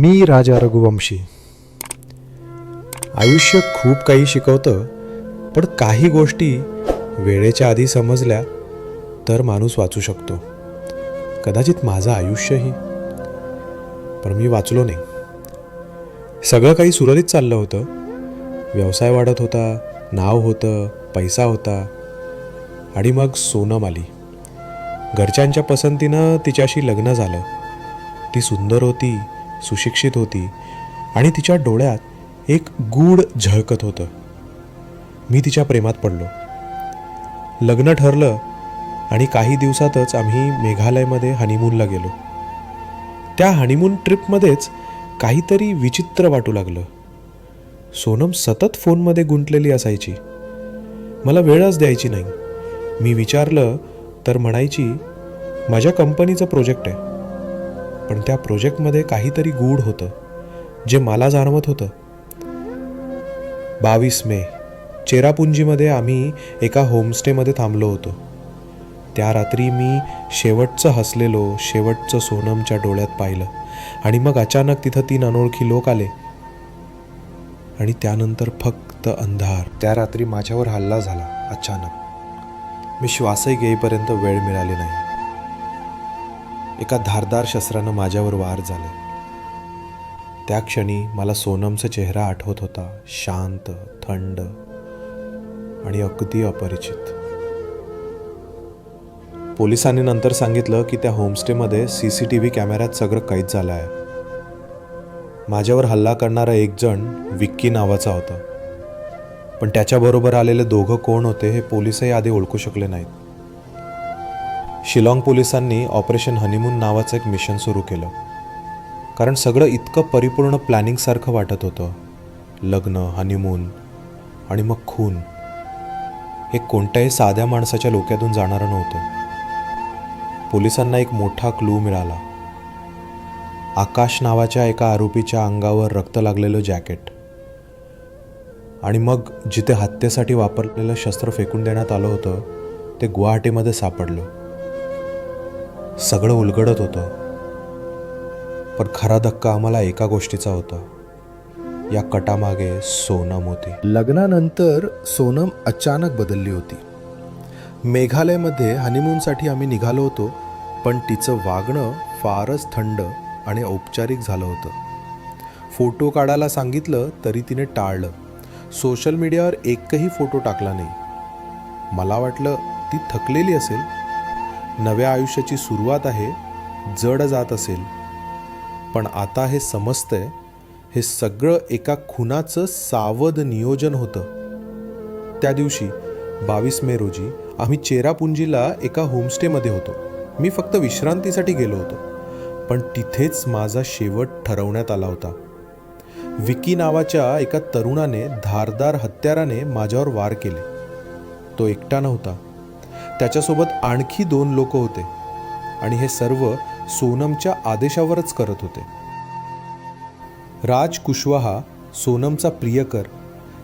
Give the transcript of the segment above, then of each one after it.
मी राजा रघुवंशी. आयुष्य खूप काही शिकवतं पण काही गोष्टी वेळेच्या आधी समजल्या तर माणूस वाचू शकतो. कदाचित माझं आयुष्यही. पण मी वाचलो नाही. सगळं काही सुरळीत चाललं होतं. व्यवसाय वाढत होता नाव होतं पैसा होता. आणि मग सोनम आली घरच्यांच्या पसंतीनं तिच्याशी लग्न झालं. ती सुंदर होती सुशिक्षित होती आणि तिच्या डोळ्यात एक गूढ झळकत होतं. मी तिच्या प्रेमात पडलो. लग्न ठरलं आणि काही दिवसातच आम्ही मेघालयमध्ये हनीमूनला गेलो. त्या हनीमून ट्रिपमध्येच काहीतरी विचित्र वाटू लागलं. सोनम सतत फोनमध्ये गुंतलेली असायची. मला वेळच द्यायची नाही. मी विचारलं तर म्हणायची माझ्या कंपनीचं प्रोजेक्ट आहे. पण त्या प्रोजेक्टमध्ये काहीतरी गूढ होतं जे मला जाणवत होतं. बावीस मे चेरापुंजीमध्ये आम्ही एका होमस्टेमध्ये थांबलो होतो. त्या रात्री मी शेवटचं हसलेलो शेवटचं सोनमच्या डोळ्यात पाहिलं आणि मग अचानक तिथं तीन अनोळखी लोक आले. आणि त्यानंतर फक्त अंधार. त्या रात्री माझ्यावर हल्ला झाला अचानक. मी श्वासही घेईपर्यंत वेळ मिळाली नाही. एका धारदार शस्त्रानं माझ्यावर वार झाले. त्या क्षणी मला सोनमचा चेहरा आठवत होता शांत थंड आणि अगदी अपरिचित. पोलिसांनी नंतर सांगितलं की त्या होमस्टेमध्ये सी सी टी व्ही कॅमेऱ्यात सगळं कैद झालं आहे. माझ्यावर हल्ला करणारा एक जण विक्की नावाचा होता. पण त्याच्याबरोबर आलेले दोघं कोण होते हे पोलिसही आधी ओळखू शकले नाहीत. शिलाँग पोलिसांनी ऑपरेशन हनीमून नावाचं एक मिशन सुरू केलं. कारण सगळं इतकं परिपूर्ण प्लॅनिंगसारखं वाटत होतं. लग्न हनीमून आणि मग खून. हे कोणत्याही साध्या माणसाच्या डोक्यातून जाणारं नव्हतं. पोलिसांना एक मोठा क्लू मिळाला. आकाश नावाच्या एका आरोपीच्या अंगावर रक्त लागलेलं जॅकेट. आणि मग जिथे हत्येसाठी वापरलेलं शस्त्र फेकून देण्यात आलं होतं ते गुवाहाटीमध्ये सापडलं. सगळं उलगडत होतं. पण खरा धक्का आम्हाला एका गोष्टीचा होता. या कटामागे सोनम होती. लग्नानंतर सोनम अचानक बदलली होती. मेघालयमध्ये हनीमूनसाठी आम्ही निघालो होतो पण तिचं वागणं फारच थंड आणि औपचारिक झालं होतं. फोटो काढायला सांगितलं तरी तिने टाळलं. सोशल मीडियावर एकही फोटो टाकला नाही. मला वाटलं ती थकलेली असेल नव्या आयुष्याची सुरुवात आहे जड जात असेल. पण आता हे समजतंय हे सगळं एका खुनाचं सावध नियोजन होतं. त्या दिवशी बावीस मे रोजी आम्ही चेरापुंजीला एका होमस्टेमध्ये होतो. मी फक्त विश्रांतीसाठी गेलो होतो. पण तिथेच माझा शेवट ठरवण्यात आला होता. विकी नावाच्या एका तरुणाने धारदार हत्याराने माझ्यावर वार केले. तो एकटा नव्हता. त्याच्यासोबत आणखी दोन लोक होते. आणि हे सर्व सोनमच्या आदेशावरच करत होते. राज कुशवाहा सोनमचा प्रियकर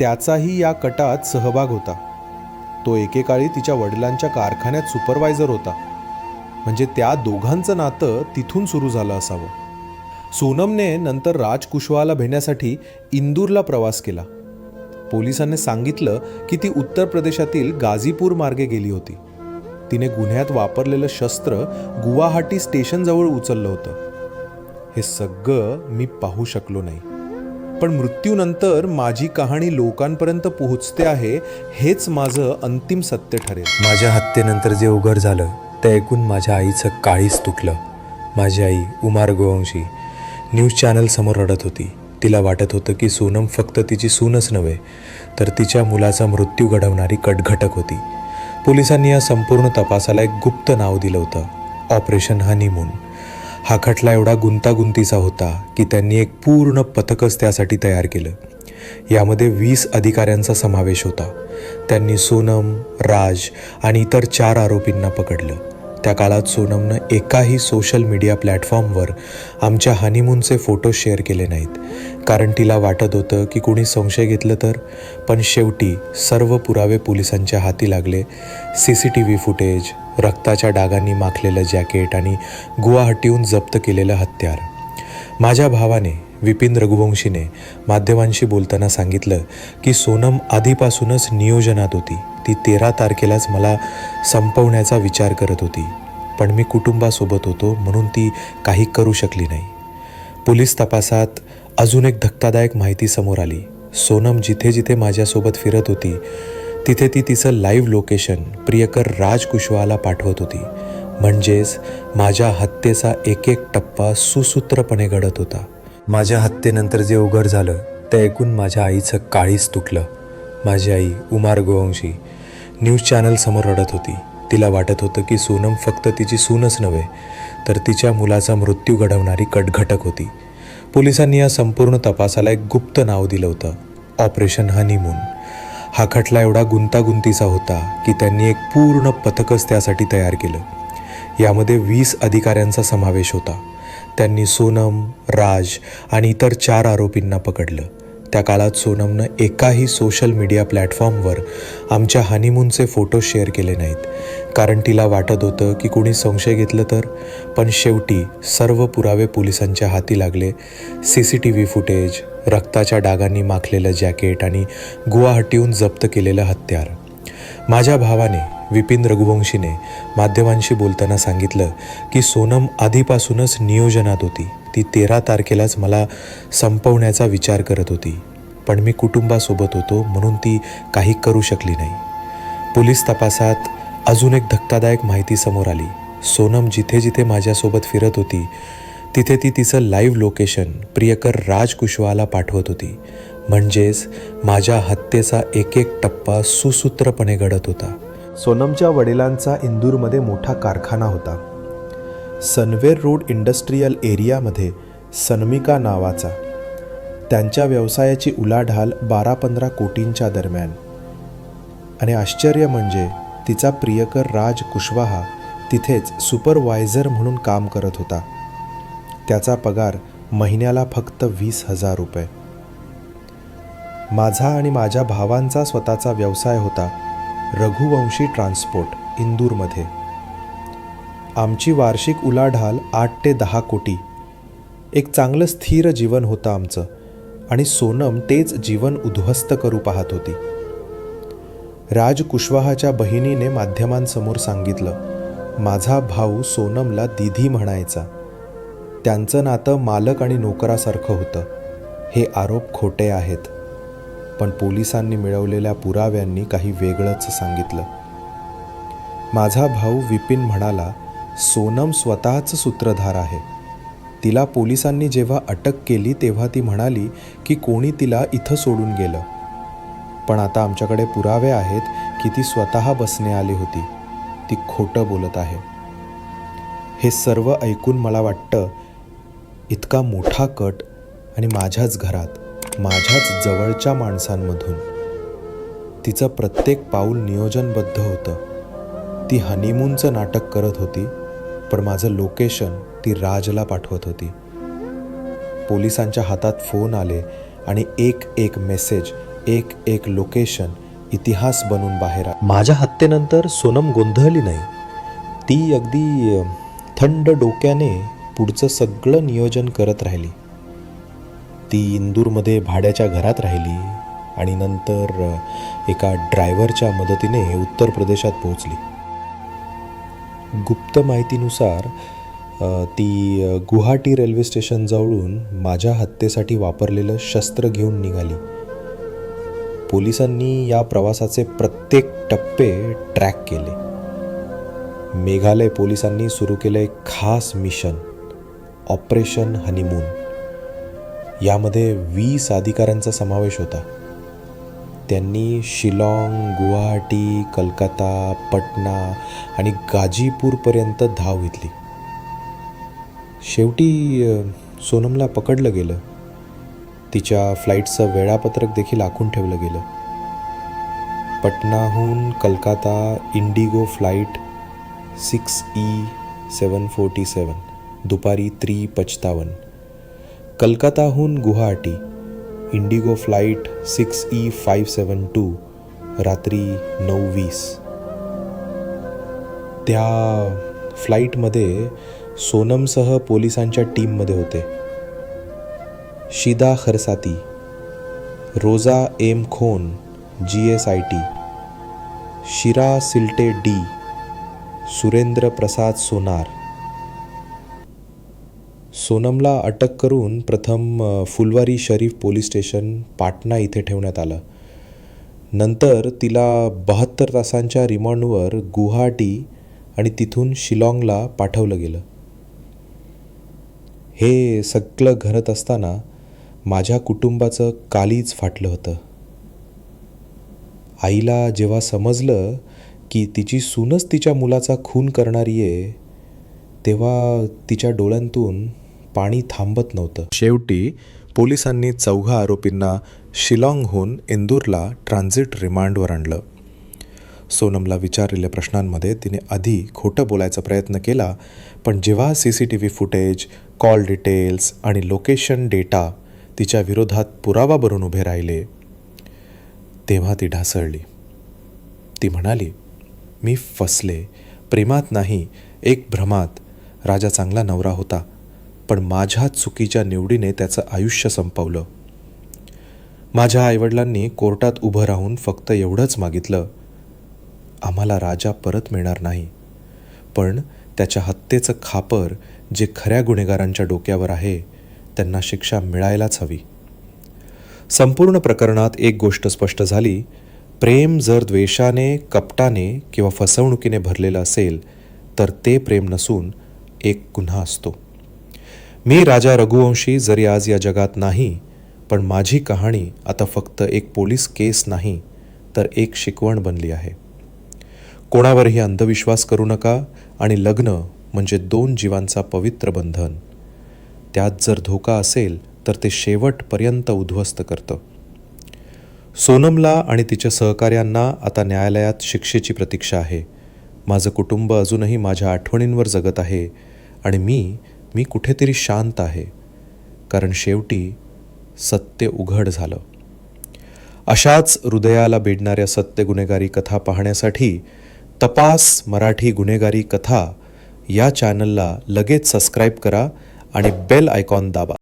त्याचाही या कटात सहभाग होता. तो एकेकाळी तिच्या वडिलांच्या कारखान्यात सुपरवायझर होता. म्हणजे त्या दोघांचं नातं तिथून सुरू झालं असावं. सोनमने नंतर राज कुशवाहाला भेटण्यासाठी इंदूरला प्रवास केला. पोलिसांनी सांगितलं की ती उत्तर प्रदेशातील गाझीपूर मार्गे गेली होती. तिने गुन्ह्यात वापरलेलं शस्त्र गुवाहाटी स्टेशनजवळ उचललं होतं. हे सगळं मी पाहू शकलो नाही. पण मृत्यूनंतर माझी कहाणी लोकांपर्यंत पोहोचते आहे हेच माझं अंतिम सत्य ठरेल. माझ्या हत्येनंतर जे उघड झालं ते ऐकून माझ्या आईचं काळीच तुटलं. माझी आई उमार गोवंशी न्यूज चॅनलसमोर रडत होती. तिला वाटत होतं की सोनम फक्त तिची सूनच नव्हे तर तिच्या मुलाचा मृत्यू घडवणारी कटघटक होती. पोलिसांनी या संपूर्ण तपासाला एक गुप्त नाव दिलं होतं ऑपरेशन हनीमून. हा खटला एवढा गुंतागुंतीचा होता की त्यांनी एक पूर्ण पथकच त्यासाठी तयार केलं. यामध्ये वीस अधिकाऱ्यांचा समावेश होता. त्यांनी सोनम राज आणि इतर चार आरोपींना पकडलं. त्या काळात सोनमनं एकाही सोशल मीडिया प्लॅटफॉर्मवर आमच्या हनीमूनचे फोटो शेअर केले नाहीत. कारण तिला वाटत होतं की कुणी संशय घेतलं तर? पण शेवटी सर्व पुरावे पोलिसांच्या हाती लागले. C C T V footage रक्ताच्या डागांनी माखलेलं जॅकेट आणि गुवाहाटीहून जप्त केलेलं हत्यार. माझ्या भावाने विपिन रघुवंशीने माध्यमांशी बोलताना सांगितलं की सोनम आधीपासूनच नियोजनात होती. ती तेरा तारखेलाच मला संपवण्याचा विचार करत होती. पण मी कुटुंबासोबत होतो म्हणून ती काही करू शकली नाही. पोलीस तपासात अजून एक धक्कादायक माहिती समोर आली. सोनम जिथे जिथे माझ्यासोबत फिरत होती तिथे ती तिचं लाईव्ह लोकेशन प्रियकर राज कुशवाला पाठवत होती. म्हणजेच माझ्या हत्येचा एक एक टप्पा सुसूत्रपणे घडत होता. माझ्या हत्येनंतर जे उघड झालं ते ऐकून माझ्या आईचं काळीच तुटलं. माझी आई उमार गोवंशी न्यूज चॅनलसमोर रडत होती. तिला वाटत होतं की सोनम फक्त तिची सूनच नव्हे तर तिच्या मुलाचा मृत्यू घडवणारी कटघटक होती. पोलिसांनी या संपूर्ण तपासाला एक गुप्त नाव दिलं होतं. Operation honeymoon. हा खटला एवढा गुंतागुंतीचा होता की त्यांनी एक पूर्ण पथकच त्यासाठी तयार केलं. यामध्ये वीस अधिकाऱ्यांचा समावेश होता. त्यांनी सोनम राज आणि इतर चार आरोपींना पकडलं. त्या काळात सोनमनं एकाही सोशल मीडिया प्लॅटफॉर्मवर आमच्या हनीमूनचे फोटो शेअर केले नाहीत. कारण तिला वाटत होतं की कुणी संशय घेतलं तर? पण शेवटी सर्व पुरावे पोलिसांच्या हाती लागले. C C T V footage रक्ताच्या डागांनी माखलेलं जॅकेट आणि गुवाहाटीहून जप्त केलेलं हत्यार. माझ्या भावाने विपिन रघुवंशीने माध्यमांशी बोलताना सांगितलं की सोनम आधीपासूनच नियोजनात होती. ती तेरा तारखेलाच मला संपवण्याचा विचार करत होती. पण मी कुटुंबासोबत होतो म्हणून ती काही करू शकली नाही. पोलीस तपासात अजून एक धक्कादायक माहिती समोर आली. सोनम जिथे जिथे माझ्यासोबत फिरत होती तिथे ती तिचं लाईव्ह लोकेशन प्रियकर राज कुशवाला पाठवत होती. म्हणजेच माझ्या हत्येचा एक एक टप्पा सुसूत्रपणे घडत होता. सोनमच्या वडिलांचा इंदूरमध्ये मोठा कारखाना होता. सनवेर रोड इंडस्ट्रीयल एरियामध्ये सनमिका नावाचा. त्यांच्या व्यवसायाची उलाढाल बारा पंधरा कोटींच्या दरम्यान. आणि आश्चर्य म्हणजे तिचा प्रियकर राज कुशवाहा तिथेच सुपरवायझर म्हणून काम करत होता. त्याचा पगार महिन्याला फक्त वीस हजार रुपये. माझा आणि माझ्या भावांचा स्वतःचा व्यवसाय होता. रघुवंशी ट्रान्सपोर्ट इंदूरमध्ये. आमची वार्षिक उलाढाल आठ ते दहा कोटी. एक चांगलं स्थिर जीवन होतं आमचं आणि सोनम तेच जीवन उद्ध्वस्त करू पाहत होती. राज कुशवाहाच्या बहिणीने माध्यमांसमोर सांगितलं माझा भाऊ सोनमला दिधी म्हणायचा. त्यांचं नातं मालक आणि नोकरासारखं होतं. हे आरोप खोटे आहेत. पण पोलिसांनी मिळवलेल्या पुराव्यांनी काही वेगळंच सांगितलं. माझा भाऊ विपिन म्हणाला सोनम स्वतःच सूत्रधार आहे. तिला पोलिसांनी जेव्हा अटक केली तेव्हा ती म्हणाली की कोणी तिला इथं सोडून गेलं. पण आता आमच्याकडे पुरावे आहेत की ती स्वतः बसने आली होती. ती खोटं बोलत आहे. हे सर्व ऐकून मला वाटतं इतका मोठा कट आणि माझ्याच घरात माझ्याच जवळच्या माणसांमधून. तिचं प्रत्येक पाऊल नियोजनबद्ध होतं. ती हनीमूनचं नाटक करत होती पण माझं लोकेशन ती राजला पाठवत होती. पोलिसांच्या हातात फोन आले आणि एक एक मेसेज एक एक लोकेशन इतिहास बनून बाहेर आ माझ्या हत्येनंतर सोनम गोंधळली नाही. ती अगदी थंड डोक्याने पुढचं सगळं नियोजन करत राहिली. ती इंदूरमध्ये भाड्याच्या घरात राहिली आणि नंतर एका ड्रायव्हरच्या मदतीने उत्तर प्रदेशात पोहोचली. गुप्त माहितीनुसार ती गुवाहाटी रेल्वे स्टेशनजवळून माझ्या हत्येसाठी वापरलेलं शस्त्र घेऊन निघाली. पोलिसांनी या प्रवासाचे प्रत्येक टप्पे ट्रॅक केले. मेघालय पोलिसांनी सुरू केलं एक खास मिशन ऑपरेशन हनीमून. यामध्ये वीस अधिकाऱ्यांचा समावेश होता. त्यांनी शिलाँग गुवाहाटी कलकत्ता पटना आणि गाजीपूरपर्यंत धाव घेतली. शेवटी सोनमला पकडलं गेलं. तिच्या फ्लाईटचं वेळापत्रक देखील आखून ठेवलं गेलं. पटनाहून Calcutta IndiGo flight six E seven forty seven दुपारी त्री पचतावन. कलकत्ताहून Guwahati IndiGo flight six E five seven two रात्री नऊ वीस. त्या फ्लाईटमध्ये सोनमसह पोलिसांच्या टीममध्ये होते. Shida Kharsati Roja M Khon G S I T Shira Silte D Surendra Prasad सोनार सोनमला अटक करून प्रथम फुलवारी शरीफ पोलीस स्टेशन पाटणा इथे ठेवण्यात आलं. नंतर तिला बहात्तर तासांच्या रिमांडवर गुवाहाटी आणि तिथून शिलाँगला पाठवलं गेलं. हे सगळं घडत असताना माझ्या कुटुंबाचं कालीच फाटलं होतं. आईला जेव्हा समजलं की तिची सूनच तिच्या मुलाचा खून करणारी आहे तेव्हा तिच्या डोळ्यांतून पाणी थांबत नव्हतं. शेवटी पोलिसांनी चौघा आरोपींना शिलाँगहून इंदूरला ट्रान्झिट रिमांडवर आणलं. सोनमला विचारलेल्या प्रश्नांमध्ये तिने आधी खोटं बोलायचा प्रयत्न केला पण जेव्हा C C T V footage call details आणि लोकेशन डेटा तिच्या विरोधात पुरावा भरून उभे राहिले तेव्हा ती ढासळली. ती म्हणाली मी फसले. प्रेमात नाही. एक भ्रमात. राजा चांगला नवरा होता. पण माझ्या चुकीच्या निवडीने त्याचं आयुष्य संपवलं. माझ्या आईवडिलांनी कोर्टात उभं राहून फक्त एवढंच मागितलं. आम्हाला राजा परत मिळणार नाही. पण त्याच्या हत्येचं खापर जे खऱ्या गुन्हेगारांच्या डोक्यावर आहे त्यांना शिक्षा मिळायलाच हवी. संपूर्ण प्रकरणात एक गोष्ट स्पष्ट झाली. प्रेम जर द्वेषाने कपटाने किंवा फसवणुकीने भरलेलं असेल तर ते प्रेम नसून एक गुन्हा असतो. मी राजा रघुवंशी जरी आज या जगात नाही पण माझी कहाणी आता फक्त एक पोलीस केस नाही तर एक शिकवण बनली आहे. कोणावरही अंधविश्वास करू नका आणि लग्न म्हणजे दोन जीवांचा पवित्र बंधन. त्यात जर धोका असेल तर ते शेवटपर्यंत उद्ध्वस्त करतं. सोनमला आणि तिच्या सहकार्यांना आता न्यायालयात शिक्षेची प्रतीक्षा आहे. माझं कुटुंब अजूनही माझ्या आठवणींवर जगत आहे आणि मी मी कुठेतरी शांत आहे कारण शेवटी सत्य उघड झालं. अशाच हृदयाला बेडणाऱ्या सत्य गुन्हेगारी कथा पाहण्यासाठी तपास मराठी गुन्हेगारी कथा या चॅनलला लगेच सबस्क्राईब करा आणि बेल आयकॉन दाबा.